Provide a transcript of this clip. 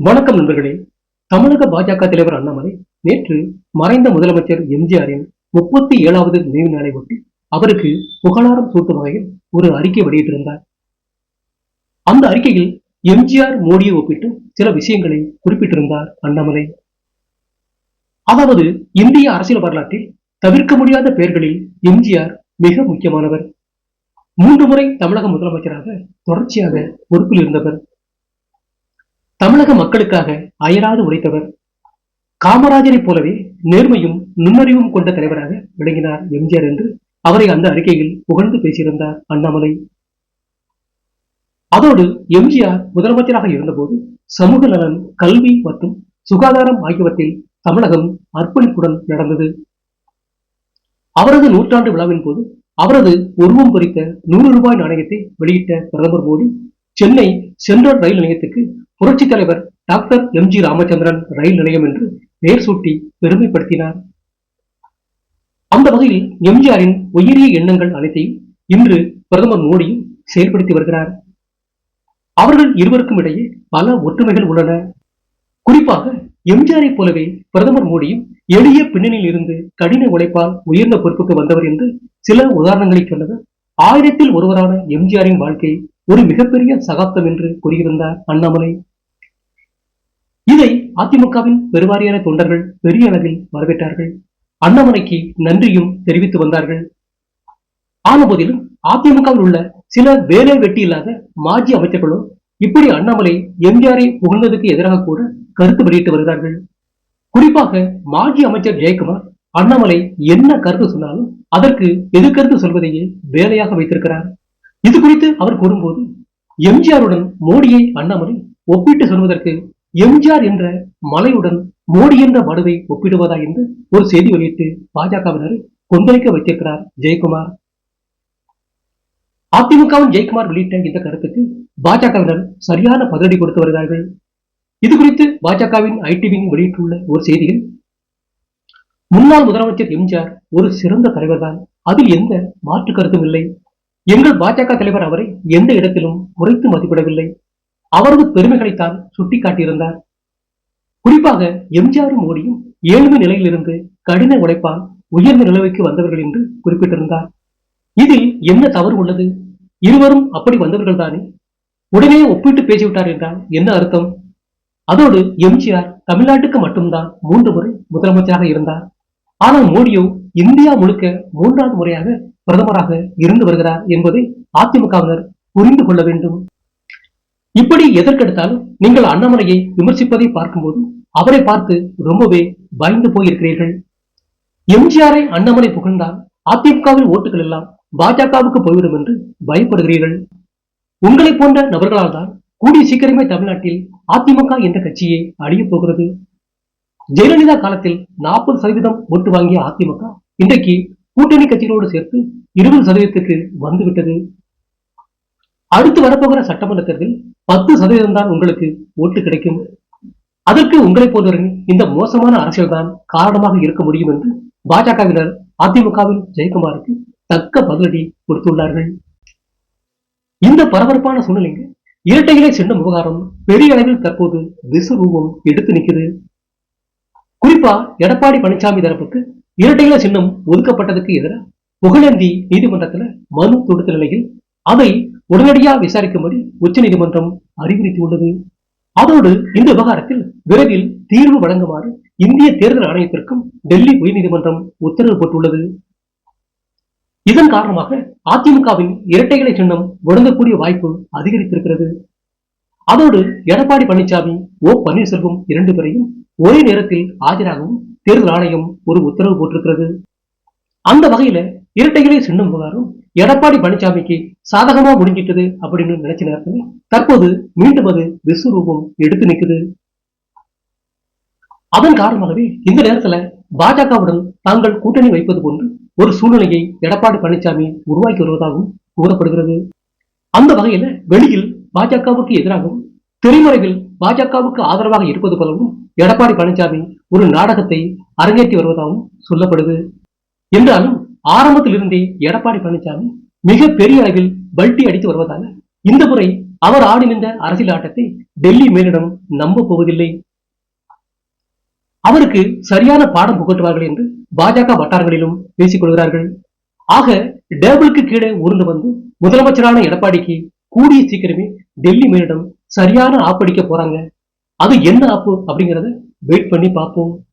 வணக்கம் நண்பர்களே. தமிழக பாஜக தலைவர் அண்ணாமலை நேற்று மறைந்த முதலமைச்சர் எம்ஜிஆரின் முப்பத்தி ஏழாவது நினைவு நாளை ஒட்டி அவருக்கு புகழாரம் சூட்டும் வகையில் ஒரு அறிக்கை வெளியிட்டிருந்தார். அந்த அறிக்கையில் எம்ஜிஆர் மோடியை ஒப்பிட்டு சில விஷயங்களை குறிப்பிட்டிருந்தார் அண்ணாமலை. அதாவது இந்திய அரசியல் வரலாற்றில் தவிர்க்க முடியாத பெயர்களில் எம்ஜிஆர் மிக முக்கியமானவர். மூன்று முறை தமிழக முதலமைச்சராக தொடர்ச்சியாக பொறுப்பில் இருந்தவர். தமிழக மக்களுக்காக அயராது உழைத்தவர் காமராஜரைப் போலவே நேர்மையும் நுண்ணறிவும் கொண்ட தலைவராக விளங்கினார் எம்ஜிஆர் என்று அவரை அந்த அறிக்கையில் புகழ்ந்து பேசியிருந்தார் அண்ணாமலை. அதோடு எம்ஜிஆர் முதலமைச்சராக இருந்தபோது சமூக நலன் கல்வி மற்றும் சுகாதாரம் ஆகியவற்றில் தமிழகம் அர்ப்பணிப்புடன் நடந்தது. அவரது நூற்றாண்டு விழாவின் போது அவரது உருவம் பொறித்த நூறு ரூபாய் நாணயத்தை வெளியிட்ட பிரதமர் மோடி சென்னை சென்ட்ரல் ரயில் நிலையத்துக்கு புரட்சித் தலைவர் doctor M G Ramachandran rail நிலையம் என்று பெயர் சூட்டி பெருமைப்படுத்தினார். அந்த வகையில் எம்ஜிஆரின் உயரிய எண்ணங்கள் அனைத்தையும் இன்று பிரதமர் மோடியும் செயல்படுத்தி வருகிறார். அவர்கள் இருவருக்கும் இடையே பல ஒற்றுமைகள் உள்ளன. குறிப்பாக எம்ஜிஆரை போலவே பிரதமர் மோடியும் எளிய பின்னணியில் இருந்து கடின உழைப்பால் உயர்ந்த பொறுப்புக்கு வந்தவர் என்று சில உதாரணங்களை சொன்னது. ஆயிரத்தில் ஒருவரான எம்ஜிஆரின் வாழ்க்கை ஒரு மிகப்பெரிய சகாப்தம் என்று கூறியிருந்தார் அண்ணாமலை. இதை அதிமுகவின் பெருவாரியான தொண்டர்கள் பெரிய அளவில் வரவேற்றார்கள். அண்ணாமலைக்கு நன்றியும் தெரிவித்து வந்தார்கள். ஆனபோதிலும் அதிமுகவில் உள்ள சில வேலை வெட்டி இல்லாத மாஜி அமைச்சர்களும் இப்படி அண்ணாமலை எம்ஜிஆரை புகழ்ந்ததுக்கு எதிராக கூட கருத்து வெளியிட்டு வருகிறார்கள். குறிப்பாக மாஜி அமைச்சர் ஜெயக்குமார் அண்ணாமலை என்ன கருத்து சொன்னாலும் அதற்கு எதிர்கருத்து சொல்வதையே வேலையாக வைத்திருக்கிறார். இது குறித்து அவர் கூறும்போது எம்ஜிஆருடன் மோடியை அண்ணாமலை ஒப்பிட்டு சொல்வதற்கு எம்ஜிஆர் என்ற மலையுடன் மோடி என்ற வடுவை ஒப்பிடுவதா என்று ஒரு செய்தி வெளியிட்டு பாஜகவினரை கொந்தளிக்க வைத்திருக்கிறார் ஜெயக்குமார். அதிமுகவின் ஜெயக்குமார் வெளியிட்ட இந்த கருத்துக்கு பாஜகவினர் சரியான பதிலடி கொடுத்து வருகிறார்கள். இது குறித்து பாஜகவின் ஐடி வெளியிட்டுள்ள ஒரு செய்தியில் முன்னாள் முதலமைச்சர் எம்ஜிஆர் ஒரு சிறந்த தலைவர் தான் அதில் எந்த மாற்று கருத்தும் இல்லை. எங்கள் பாஜக தலைவர் அவரை எந்த இடத்திலும் குறைத்து மதிப்பிடவில்லை. அவரது பெருமைகளைத்தான் சுட்டிக்காட்டியிருந்தார். குறிப்பாக எம்ஜிஆரும் மோடியும் ஏழ்மை நிலையிலிருந்து கடின உழைப்பால் உயர்ந்த நிலவைக்கு வந்தவர்கள் என்று குறிப்பிட்டிருந்தார். இதில் என்ன தவறு உள்ளது? இருவரும் அப்படி வந்தவர்கள் தானே உடனே ஒப்பிட்டு பேசிவிட்டார் என்றால் என்ன அர்த்தம்? அதோடு எம்ஜிஆர் தமிழ்நாட்டுக்கு மட்டும்தான் மூன்று முறை முதலமைச்சராக இருந்தார். ஆனால் மோடியோ இந்தியா முழுக்க மூன்றாவது முறையாக பிரதமராக இருந்து வருகிறார் என்பதை அதிமுகவினர் புரிந்து கொள்ள வேண்டும். இப்படி எதற்கெடுத்தாலும் நீங்கள் அண்ணாமலையை விமர்சிப்பதை பார்க்கும்போது அவரை பார்த்து ரொம்பவே பயந்து போயிருக்கிறீர்கள். எம்ஜிஆரை அண்ணாமலை புகழ்ந்தால் அதிமுகவின் ஓட்டுகள் எல்லாம் பாஜகவுக்கு போய்விடும் என்று பயப்படுகிறீர்கள். உங்களை போன்ற நபர்களால் தான் கூடிய சீக்கிரமே தமிழ்நாட்டில் அதிமுக என்ற கட்சியை அழியப் போகிறது. ஜெயலலிதா காலத்தில் நாற்பது சதவீதம் ஓட்டு வாங்கிய அதிமுக இன்றைக்கு கூட்டணி கட்சிகளோடு சேர்த்து இருபது சதவீதத்துக்கு வந்துவிட்டது. அடுத்து வரப்போகிற சட்டமன்ற தேர்தல் பத்து சதவீதம் தான் உங்களுக்கு ஓட்டு கிடைக்கும். அதற்கு உங்களை போன்றவர்கள் இந்த மோசமான அரசியல் தான் காரணமாக இருக்க முடியும் என்று பாஜகவினர் அதிமுகவின் ஜெயக்குமாருக்கு தக்க பதிலடி கொடுத்துள்ளார்கள். இந்த பரபரப்பான சூழ்நிலைக்கு இரட்டைகளை சின்னம் விவகாரம் பெரிய அளவில் தற்போது விசுரூபம் எடுத்து நிற்கிறது. குறிப்பா எடப்பாடி பழனிசாமி தரப்புக்கு இரட்டைகளை சின்னம் ஒதுக்கப்பட்டதுக்கு எதிராக புகழேந்தி நீதிமன்றத்துல மனு தொடுத்த நிலையில் அதை உடனடியாக விசாரிக்கும்படி உச்சநீதிமன்றம் அறிவுறுத்தியுள்ளது அதோடு இந்த விவகாரத்தில் விரைவில் தீர்வு வழங்குமாறு இந்திய தேர்தல் ஆணையத்திற்கும் டெல்லி உயர்நீதிமன்றம் உத்தரவு போட்டுள்ளது. இதன் காரணமாக அதிமுகவின் இரட்டைகளை சின்னம் முடங்கக்கூடிய வாய்ப்பு அதிகரித்திருக்கிறது. அதோடு எடப்பாடி பழனிசாமி ஓ பன்னீர்செல்வம் இரண்டு பேரையும் ஒரே நேரத்தில் ஆஜராகவும் தேர்தல் ஆணையம் ஒரு உத்தரவு போட்டிருக்கிறது. அந்த வகையில இரட்டைகளை சின்னம் புகாரும் எடப்பாடி பழனிசாமிக்கு சாதகமா முடிஞ்சிட்டது அப்படின்னு நினைச்ச நேரத்தில் தற்போது மீண்டும் அது விஸ்வரூபம் எடுத்து நிற்குது அதன் காரணமாகவே இந்த நேரத்துல பாஜகவுடன் தாங்கள் கூட்டணி வைப்பது போன்று ஒரு சூழ்நிலையை எடப்பாடி பழனிசாமி உருவாக்கி வருவதாகவும் கூறப்படுகிறது. அந்த வகையில வெளியில் பாஜகவுக்கு எதிராகவும் திரைமறைவில் பாஜகவுக்கு ஆதரவாக இருப்பது போலவும் எடப்பாடி பழனிசாமி ஒரு நாடகத்தை அரங்கேற்றி வருவதாகவும் சொல்லப்படுது. என்றாலும் ஆரம்பத்திலிருந்தே எடப்பாடி பழனிசாமி மிக பெரிய அளவில் பல்டி அடித்து வருவதால இந்த முறை அவர் ஆடி நின்ற அரசியல் ஆட்டத்தை டெல்லி மேலிடம் நம்ப போவதில்லை. அவருக்கு சரியான பாடம் புகட்டுவார்கள் என்று பாஜக வட்டாரங்களிலும் பேசிக் கொள்கிறார்கள். ஆக டேபிளுக்கு கீழே உருந்து வந்து முதலமைச்சரான எடப்பாடிக்கு கூடிய சீக்கிரமே டெல்லி மேலிடம் சரியான ஆப்படிக்க போறாங்க. அது என்ன ஆப்பு அப்படிங்கறத வெயிட் பண்ணி பார்ப்போம்.